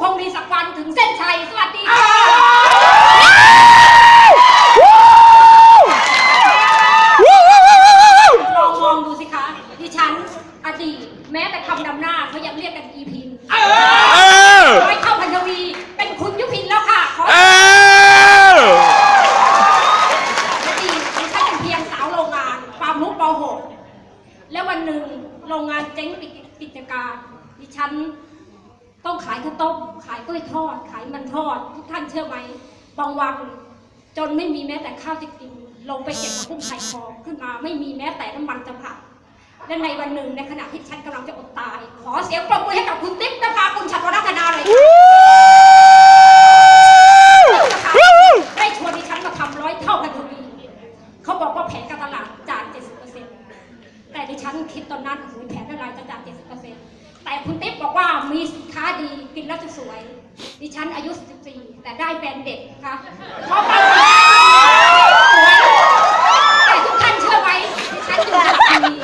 คงมีสักวันถึงเส้นชัย สวัสดีค่ะลองมองดูสิคะ ดิฉันอดีตแม้แต่คำนำหน้าเขายังเรียกกันอีพินเออ ร้อยเข้าพันธวี เป็นคุณยุพินแล้วค่ะ ขอเออ อดีตดิฉันเป็นเพียงสาวโรงงานความรู้ป .6 แล้ววันหนึ่งโรงงานเจ๊งปิดกิจการ ดิฉัน ต้องขายข้าวต้มขายกล้วยทอด ขายมันทอด ทุกท่านเชื่อไหมบางวันจนไม่มีแม้แต่ข้าวจะกิน ลงไปเก็บผักบุ้งไข่ทองขึ้นมาไม่มีแม้แต่น้ำมันจะผัดและในวันหนึ่งในขณะที่ฉันกำลังจะอดตาย ขอเสียงปรบมือให้กับคุณติ๊กนภาคุณชัดวรัตนาเลยค่ะได้ชวนดิฉันมาทำร้อยเท่าพันทวีเขาบอกว่าแผนการตลาดจาก70%แต่ดิฉันคิดตอนนั้นโอ้โหแผนอะไรจะจาก70%แต่ คุณติ๊บบอกว่ามีสินค้าดีกินแล้วจะสวย ดิฉันอายุ 14 แต่ได้แบรนเด็กนะคะเพราะว่าสวยแต่ทุกท่านเชื่อไหมดิฉันอยู่กับดี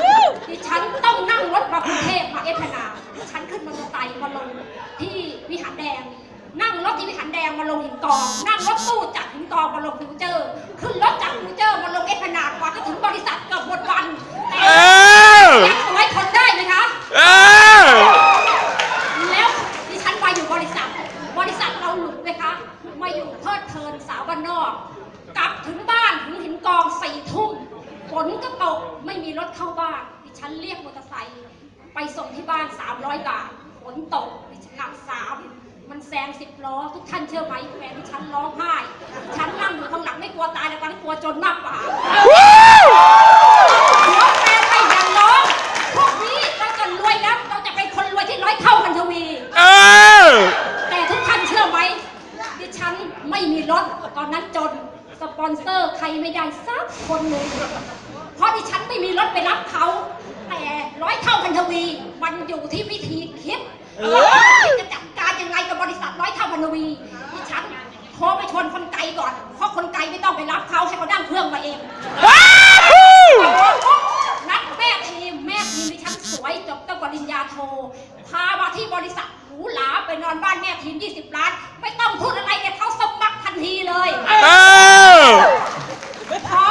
ดิฉันต้องนั่งรถมากรุงเทพมาเอฟนาดิฉันขึ้นมอเตอร์ไซค์มาลงที่วิหารแดง นั่งรถที่วิหารแดงมาลงหินกอง นั่งรถตู้จากหินกองมาลงฟิวเจอร์ ขึ้นรถจากฟิวเจอร์มาลงเอฟนากว่าจะถึงบริษัท นก็ตกไม่มีรถเข้าบ้านดิฉันเรียกมอเตอร์ไซค์ไปส่งที่บ้าน 300 บาทฝนตกดิฉันหนักสามมันแซงสิบล้อ ทุกท่านเชื่อไหมแฟนดิฉันร้องไห้ฉันนั่งอยู่ข้างหลังไม่กลัวตายแต่ตอนนั้นกลัวจนมากกว่าเดี๋ยวแฟนไปอย่าร้องพวกนี้เราจะรวยแล้วเราจะเป็นคนรวยที่ร้อยเท่าพันทวีเออแต่ทุกท่านเชื่อไหมดิฉันไม่มีรถตอนนั้นจนสปอนเซอร์ใครไม่ได้สักคนหนึ่ง เพราะดิฉันไม่มีรถไปรับเขา แต่ร้อยเท่าพันทวี มันอยู่ที่วิธีคิดจะจัดการยังไงกับบริษัทร้อยเท่าพันทวีดิฉันโทรไปชวนคนไกลก่อน เพราะคนไกลไม่ต้องไปรับเขาให้เขานั่งเครื่องมาเองนัดแม่ทีมแม่ทีมดิฉันสวยจบตั้งปริญญาโทพามาที่บริษัทหรูหราไปนอนบ้านแม่ทีม 20 ล้าน ไม่ต้องพูดอะไรเนี่ยเขาสมัครทันทีเลย เออ พอ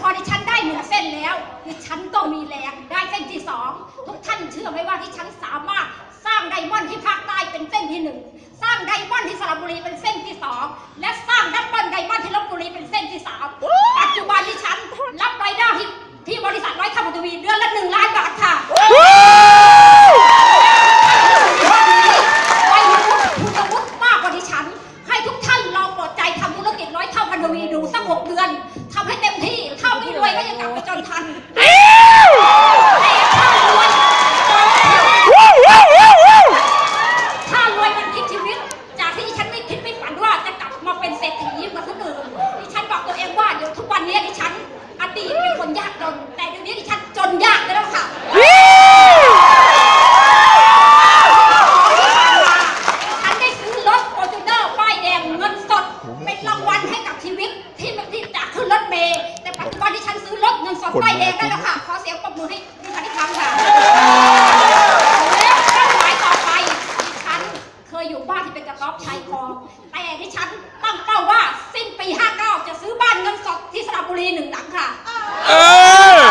พอดิฉันได้หนึ่งเส้นแล้ว ดิฉันก็มีแรงได้เส้นที่สองทุกท่านเชื่ อไหมว่าดิฉันสามารถสร้างไดมอนด์ที่ภาคใต้เป็นเส้นที่หนึ่งสร้างไดมอนด์ที่สระบุรีเป็นเส้นที่สองและสร้างดับเบิลไดมอนด์ที่ลบบุรีเป็นเส้นที่สามปัจจุบันดิฉันรับรายได้ที่ที่บริษัทร้อยคำทวีเดือนละหนึ่งล้านบาทค่ะทำให้เต็มที่ ถ้าไม่รวยก็ยังกลับไปจนทัน แต่ถ้ารวยถ้ารวยมันคิดชีวิต จากที่ดิฉันไม่คิดไม่ฝันว่าจะกลับมาเป็นเศรษฐีเหมือนคนอื่นดิฉันบอกตัวเองว่าเดี๋ยวทุกวันนี้ดิฉันอดีตเป็นคนยากจน แต่เดี๋ยวนี้ดิฉันจนยากไปแล้วค่ะ ฉันได้ซื้อรถฟอร์จูเนอร์ป้ายแดงเงินสด เป็นรางวัลให้กับชีวิตที่ที่จากขึ้นรถเมล์แต่ปัจจุบันที่ฉันซื้ อรถเงินสดป้ายแดงได้แล้วค่ะ ขอเสียงปรบมือให้ดิฉันอีกครั้งค่ะ และเป้าหมายต่อไปดิฉันเคยอยู่บ้านที่เป็นกระต๊อบชายคลอง แต่ดิฉันตั้งเป้าว่าสิ้นปี 59 จะซื้อบ้านเงินสดที่สระบุรีหนึ่งหลังค่ะ เออ